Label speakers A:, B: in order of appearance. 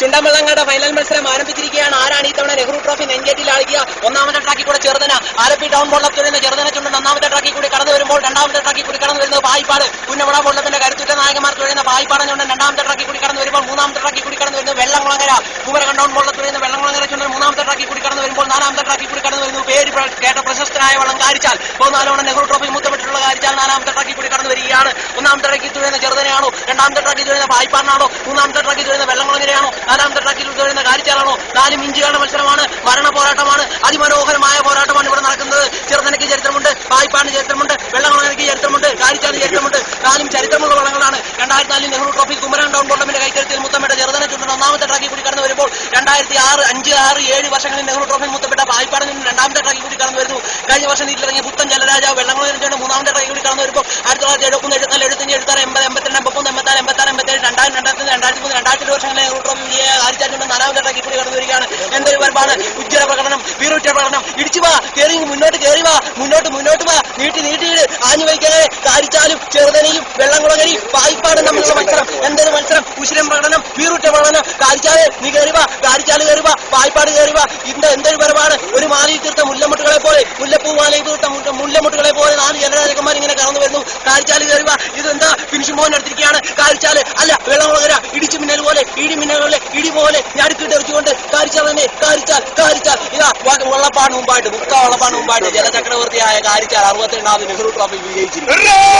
A: ചുണ്ടമ്പള്ളങ്ങളുടെ final മത്സരം ആരംഭിച്ചിരിക്കുകയാണ്. ആരാണ് ഈ തവണ നെഹ്റു ട്രോഫി നെഞ്ചേറ്റിൽ ആളുകൾ ഒന്നാമത്തെ ട്രാക്കിൽ കൂടെ ചെറുതന. ആലപ്പി ടൗൺ ബോളിൽ തുടരുന്ന ചെറുതന ചുണ്ടൻ ഒന്നാമത്തെ ട്രാക്കിൽ കൂടി കടന്നു വരുമ്പോൾ രണ്ടാമത്തെ ട്രാക്കിൽ കൂടി കടന്നു വരുന്നത് പായിപ്പാട് പുന്നമട ബോളത്തിന്റെ കരുത്തുറ്റ നായകന്മാർ തുടരുന്ന പായിപ്പാടൻ ചുണ്ടൻ രണ്ടാമത്തെ ട്രാക്കിൽ കൂടി കടന്നു വരുമ്പോൾ മൂന്നാമത്തെ ട്രാക്കിൽ കൂടി കടന്നു വരുന്നത് വെള്ളംകുളങ്ങര. കുമരകം ടൗൺ ബോളിൽ തുടരുന്ന വെള്ളംകുളങ്ങര ചുണ്ടൻ മൂന്നാമത്തെ ട്രാക്കിൽ കൂടി കടന്നു വരുമ്പോൾ നാലാമത്തെ ട്രാക്കിൽ കൂടി കടന്നു വരുന്നു. പേര് കേട്ട പ്രശസ്തനായ വള്ളം കാരിച്ചാൽ പോകുന്ന നെഹ്റു ട്രോഫി കാരിച്ചാൽ നാലാമത്തെ ട്രാക്കിൽ കൂടി കടന്നു വരികയാണ്. ഒന്നാമത്തെ ട്രാക്കിൽ തുഴയുന്ന ചെറുതനെയാണോ? രണ്ടാമത്തെ ട്രാക്കിൽ തുഴയുന്ന പായ്പാറിനാണോ? മൂന്നാമത്തെ ട്രാക്കിൽ തുഴയുന്ന വെള്ളംകുളങ്ങരയാണോ നാലാമത്തെ ട്രാക്കിൽ തുഴയുന്ന കാരിച്ചാലാണോ? നാലും മിഞ്ചുകളുടെ മത്സരമാണ്. മരണ പോരാട്ടമാണ്. അതിമനോഹരമായ പോരാട്ടമാണ് ഇവിടെ നടക്കുന്നത്. ചെറുതനയ്ക്ക് ചരിത്രമുണ്ട് പായ്പാറിന് ചരിത്രമുണ്ട് വെള്ളംകുളങ്ങരയ്ക്ക് ചരിത്രമുണ്ട് കാരിച്ചാലിന് ചരിത്രമുണ്ട്. നാലും ചരിത്രമുള്ള വളങ്ങളാണ്. രണ്ടായിരത്തി നാലിൽ നെഹ്റു ട്രോഫി കുമരൻ ഡൗൺ ബോട്ടമിന്റെ കൈക്കരുത്തിൽ മുത്തമ്മയുടെ ചെറുതനെ ചുണ്ടൻ ഒന്നാമത്തെ ട്രാക്കിൽ കൂടി കടന്നു വരുമ്പോൾ രണ്ടായിരത്തി ആറ് അഞ്ച് ആറ് ഏഴ് വർഷങ്ങളിൽ നെഹ്റു ട്രോഫി മുത്തപ്പെട്ട പായ്പാടിൽ നിന്ന് രണ്ടാമത്തെ ട്രാക്കിൽ കൂടി കടന്നു വരുന്നു. കഴിഞ്ഞ വർഷം നീറ്റിലിറങ്ങിയ പുത്തൻ ജലരാജാവ് വെള്ളംകുളങ്ങര ചുണ്ടൻ മൂന്നാമത്തെ ട്രാക്കിൽ കൂടി കടന്നു വരുമ്പോൾ ആയിരത്തി തൊള്ളായിരത്തി എഴുപത്തി എഴുപത്തിനാല് എഴുപത്തഞ്ച് എഴുപത്താറ് എൺപത് എൺപത്തിരണ്ട് എൺപത്തൊന്ന് എൺപത്താറ് എൺപത്താറ് എൺപത്തേഴ് രണ്ടായിരം രണ്ടായിരത്തി രണ്ടായിരത്തി മൂന്ന് രണ്ടായിരത്തി വർഷങ്ങളിലെ നെഹ്റു ട്രോഫി വിജയ ആരിച്ചാറ്റുണ്ട് നാലാമത്തെ ട്രാക്കിൽ കൂടി കടന്നു വരികയാണ് എന്തൊരു വരപ്പാണ് ഉജ്ജ്വല പ്രകടനം വീറുറ്റ പ്രകടനം ഇടിച്ചു വാ കയറി മുന്നോട്ട് കയറി വാ. മുന്നോട്ട് മുന്നോട്ട് വാ. നീട്ടി നീട്ടി ആഞ്ഞു വയ്ക്കാതെ കാരിച്ചാലും ചെറുതനയും വെള്ളംകുളങ്ങരയും പായിപ്പാടും തമ്മിലുള്ള മത്സരം. എന്തൊരു മത്സരം? ഉശിരം പ്രകടനം വീറുറ്റ പ്രകടനം. കാരിച്ചാൽ നീ കയറി വാ. കാരിച്ചാൽ കയറി വാ. പായിപ്പാട് കയറി വാ. ഇന്ന് എന്തൊരു പരമാണ് ഒരു മാലയിൽ തീർത്ത മുല്ലമുട്ടുകളെ പോലെ മുല്ലപ്പൂ മാലയിൽ തീർത്ത മുല്ല- മുല്ലമുട്ടുകളെ പോലെ നാല് ജനരാജകന്മാർ ഇങ്ങനെ കടന്നു വരുന്നു. കാരിച്ചാൽ കയറി വാ. ഇതെന്താ? ഫിനിഷ് മോഹൻ എടുത്തിരിക്കുകയാണ്. കാരിച്ചാൽ അല്ല വെള്ളമുളകര ഇടിച്ചു മിന്നൽ പോലെ ഇടി മിന്നൽ പോലെ ഇടി പോലെ എറിച്ചുകൊണ്ട് കാരിച്ചാൽ തന്നെ കാരിച്ചാൽ വള്ളപ്പാണ് മുമ്പായിട്ട് മുക്ത വള്ളപ്പാണ് മുമ്പായിട്ട് ജലചക്രവർത്തിയായ കാരിച്ചാൽ അറുപത്തിരണ്ടാമത് നെഹ്റു ട്രോഫി വിജയിച്ചിരിക്കുന്നു.